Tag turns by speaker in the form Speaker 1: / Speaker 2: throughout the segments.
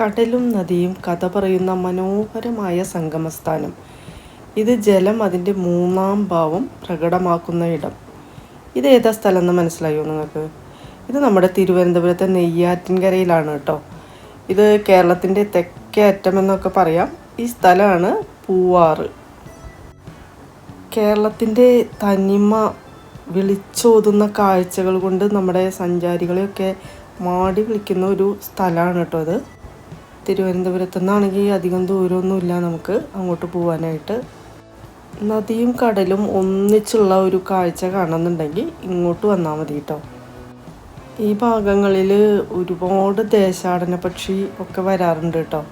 Speaker 1: കടലും നദിയും കഥ പറയുന്ന മനോഹരമായ സംഗമസ്ഥാനം. ഇത് ജലം അതിന്റെ മൂന്നാം ഭാവം പ്രകടമാക്കുന്ന ഇടം. ഇത് ഏതാ സ്ഥലം എന്ന് മനസ്സിലായോ നിങ്ങൾക്ക്? ഇത് നമ്മുടെ തിരുവനന്തപുരത്തെ നെയ്യാറ്റിൻകരയിലാണ് കേട്ടോ. ഇത് കേരളത്തിന്റെ തെക്കേ അറ്റം എന്നൊക്കെ പറയാം. ഈ സ്ഥലമാണ് പൂവാറ്. കേരളത്തിന്റെ തനിമ വിളിച്ചോതുന്ന കാഴ്ചകൾ കൊണ്ട് നമ്മുടെ സഞ്ചാരികളെയൊക്കെ മാടി വിളിക്കുന്ന ഒരു സ്ഥലമാണ് കേട്ടോ അത് തിരുവനന്തപുരത്തു നിന്നാണെങ്കിൽ അധികം ദൂരമൊന്നുമില്ല നമുക്ക് അങ്ങോട്ട് പോകാനായിട്ട് നദിയും കടലും ഒന്നിച്ചുള്ള ഒരു കാഴ്ച കാണുന്നുണ്ടെങ്കിൽ ഇങ്ങോട്ട് വന്നാൽ മതി കേട്ടോ. ഈ ഭാഗങ്ങളിൽ ഒരുപാട് ദേശാടന പക്ഷി ഒക്കെ വരാറുണ്ട് കേട്ടോ.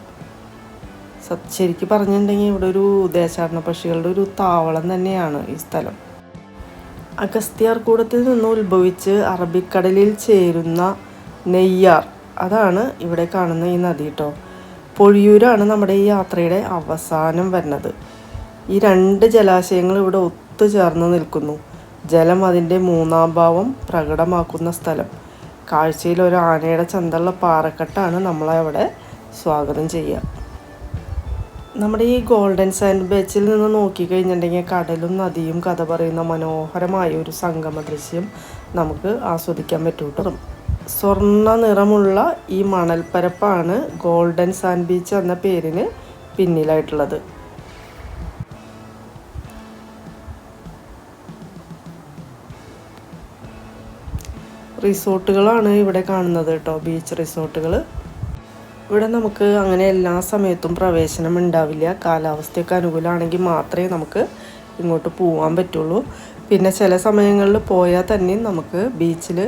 Speaker 1: ശരിക്ക് പറഞ്ഞിട്ടുണ്ടെങ്കിൽ ഇവിടെ ഒരു ദേശാടന പക്ഷികളുടെ ഒരു താവളം തന്നെയാണ് ഈ സ്ഥലം. അഗസ്ത്യാർകൂടത്തിൽ നിന്ന് ഉത്ഭവിച്ച് അറബിക്കടലിൽ ചേരുന്ന നെയ്യാർ അതാണ് ഇവിടെ കാണുന്ന ഈ നദി കേട്ടോ. പൊഴിയൂരാണ് നമ്മുടെ ഈ യാത്രയുടെ അവസാനം വരുന്നത്. ഈ രണ്ട് ജലാശയങ്ങൾ ഇവിടെ ഒത്തുചേർന്ന് നിൽക്കുന്നു. ജലം അതിന്റെ മൂന്നാം ഭാവം പ്രകടമാക്കുന്ന സ്ഥലം. കാഴ്ചയിൽ ഒരു ആനയുടെ ചന്തള്ള പാറക്കെട്ടാണ് നമ്മളെ അവിടെ സ്വാഗതം ചെയ്യുക. നമ്മുടെ ഈ ഗോൾഡൻ സാൻഡ് ബീച്ചിൽ നിന്ന് നോക്കിക്കഴിഞ്ഞിട്ടുണ്ടെങ്കിൽ കടലും നദിയും കഥ പറയുന്ന മനോഹരമായ ഒരു സംഗമ ദൃശ്യം നമുക്ക് ആസ്വദിക്കാൻ പറ്റൂട്ടോ? സ്വർണ നിറമുള്ള ഈ മണൽപ്പരപ്പാണ് ഗോൾഡൻ സാൻഡ് ബീച്ച് എന്ന പേരിന് പിന്നിലായിട്ടുള്ളത്. റിസോർട്ടുകളാണ് ഇവിടെ കാണുന്നത് കേട്ടോ ബീച്ച് റിസോർട്ടുകൾ ഇവിടെ നമുക്ക് അങ്ങനെ എല്ലാ സമയത്തും പ്രവേശനം ഉണ്ടാവില്ല. കാലാവസ്ഥയൊക്കെ അനുകൂലമാണെങ്കിൽ മാത്രമേ നമുക്ക് ഇങ്ങോട്ട് പോകാൻ പറ്റുള്ളൂ. പിന്നെ ചില സമയങ്ങളിൽ പോയാൽ തന്നെ നമുക്ക് ബീച്ചിൽ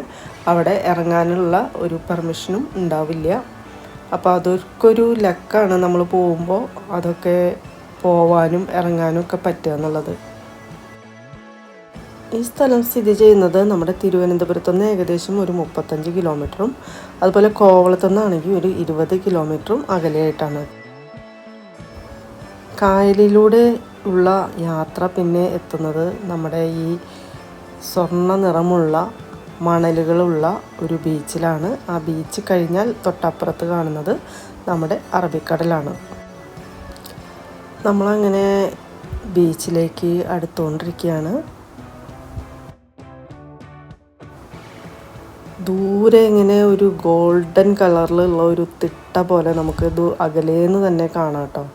Speaker 1: അവിടെ ഇറങ്ങാനുള്ള ഒരു പെർമിഷനും ഉണ്ടാവില്ല. അപ്പോൾ അതൊക്കെ ഒരു ലക്കാണ് നമ്മൾ പോകുമ്പോൾ അതൊക്കെ പോവാനും ഇറങ്ങാനും ഒക്കെ പറ്റുക എന്നുള്ളത്. ഈ സ്ഥലം സ്ഥിതി ചെയ്യുന്നത് നമ്മുടെ തിരുവനന്തപുരത്തു നിന്ന് ഏകദേശം ഒരു മുപ്പത്തഞ്ച് കിലോമീറ്ററും അതുപോലെ കോവളത്തു നിന്നാണെങ്കിൽ ഒരു ഇരുപത് കിലോമീറ്ററും അകലെയായിട്ടാണ്. കായലിലൂടെ ഉള്ള യാത്ര പിന്നെ എത്തുന്നത് നമ്മുടെ ഈ സ്വർണ നിറമുള്ള മണലുകളുള്ള ഒരു ബീച്ചിലാണ്. ആ ബീച്ച് കഴിഞ്ഞാൽ തൊട്ടപ്പുറത്ത് കാണുന്നത് നമ്മുടെ അറബിക്കടലാണ്. നമ്മളങ്ങനെ ബീച്ചിലേക്ക് അടുത്തുകൊണ്ടിരിക്കുകയാണ്. ദൂരെ ഇങ്ങനെ ഒരു ഗോൾഡൻ കളറിലുള്ള ഒരു തിട്ട പോലെ നമുക്ക് ഇത് അകലേന്ന് തന്നെ കാണാം കേട്ടോ.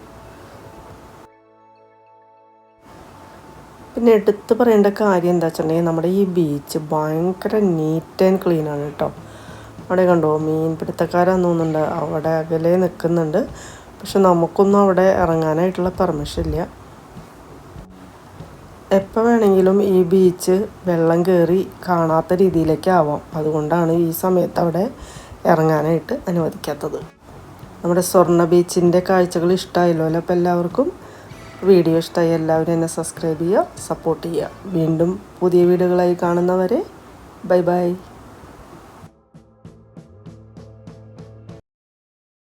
Speaker 1: പിന്നെ എടുത്ത് പറയേണ്ട കാര്യം എന്താ വെച്ചിട്ടുണ്ടെങ്കിൽ നമ്മുടെ ഈ ബീച്ച് ഭയങ്കര നീറ്റ് ആൻഡ് ക്ലീൻ ആണ് കേട്ടോ. അവിടെ കണ്ടോ മീൻ പിടുത്തക്കാരാന്ന് തോന്നുന്നുണ്ട്. അവിടെ അകലെ നിൽക്കുന്നുണ്ട് പക്ഷെ നമുക്കൊന്നും അവിടെ ഇറങ്ങാനായിട്ടുള്ള പെർമിഷൻ ഇല്ല. എപ്പോൾ വേണമെങ്കിലും ഈ ബീച്ച് വെള്ളം കയറി കാണാത്ത രീതിയിലേക്ക് ആവാം. അതുകൊണ്ടാണ് ഈ സമയത്ത് അവിടെ ഇറങ്ങാനായിട്ട് അനുവദിക്കാത്തത്. നമ്മുടെ സ്വർണ ബീച്ചിന്റെ കാഴ്ചകൾ ഇഷ്ടമായല്ലോ അപ്പോൾ എല്ലാവർക്കും വീഡിയോ ഇഷ്ടമായി എല്ലാവരും എന്നെ സബ്സ്ക്രൈബ് ചെയ്യുക സപ്പോർട്ട് ചെയ്യുക. വീണ്ടും പുതിയ വീഡിയോകളായി കാണുന്നവരെ ബൈ ബൈ